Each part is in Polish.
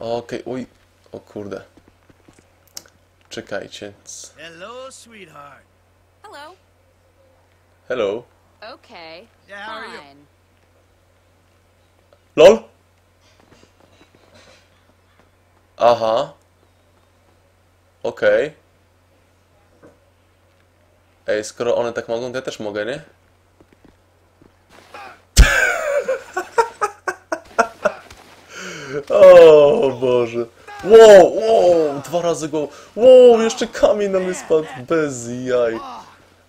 Okej, uj. O kurde. Czekajcie. Hello, sweetheart. Hello. Hello. Okay. Yeah, how are you? Fine. LOL? Aha. Okej. Ej, skoro one tak mogą, to ja też mogę, nie? O Boże. Wow, wow, dwa razy go. Wow, jeszcze kamień na mnie spadł bez jaj.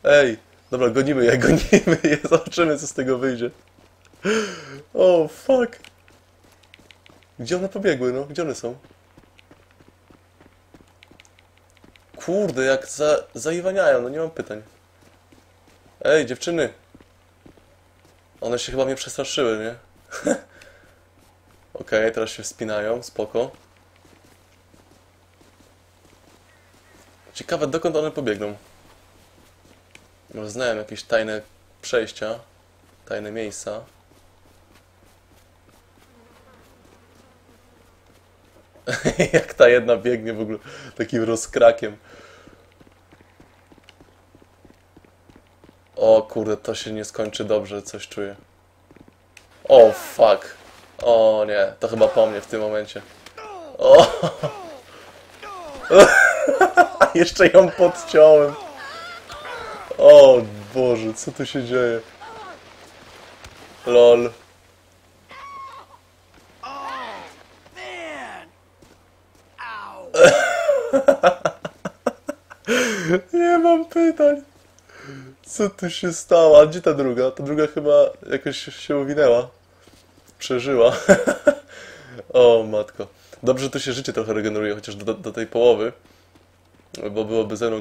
Ej, dobra, gonimy je, gonimy je, zobaczymy co z tego wyjdzie. O, fuck. Gdzie one pobiegły, no? Gdzie one są? Kurde, jak za, zaiwaniają, no nie mam pytań. Ej, dziewczyny. One się chyba mnie przestraszyły, nie? Okej, teraz się wspinają, spoko. Ciekawe, dokąd one pobiegną. Może znają jakieś tajne przejścia, tajne miejsca. Jak ta jedna biegnie w ogóle takim rozkrakiem. O kurde, to się nie skończy dobrze, coś czuję. O fuck. O nie, to chyba po mnie w tym momencie. O! Jeszcze ją podciąłem. O Boże, co tu się dzieje? LOL. Nie mam pytań. Co tu się stało? A gdzie ta druga? Ta druga chyba jakoś się uwinęła. Przeżyła. o matko. Dobrze, że tu się życie trochę regeneruje, chociaż do, do tej połowy. Bo byłoby ze mną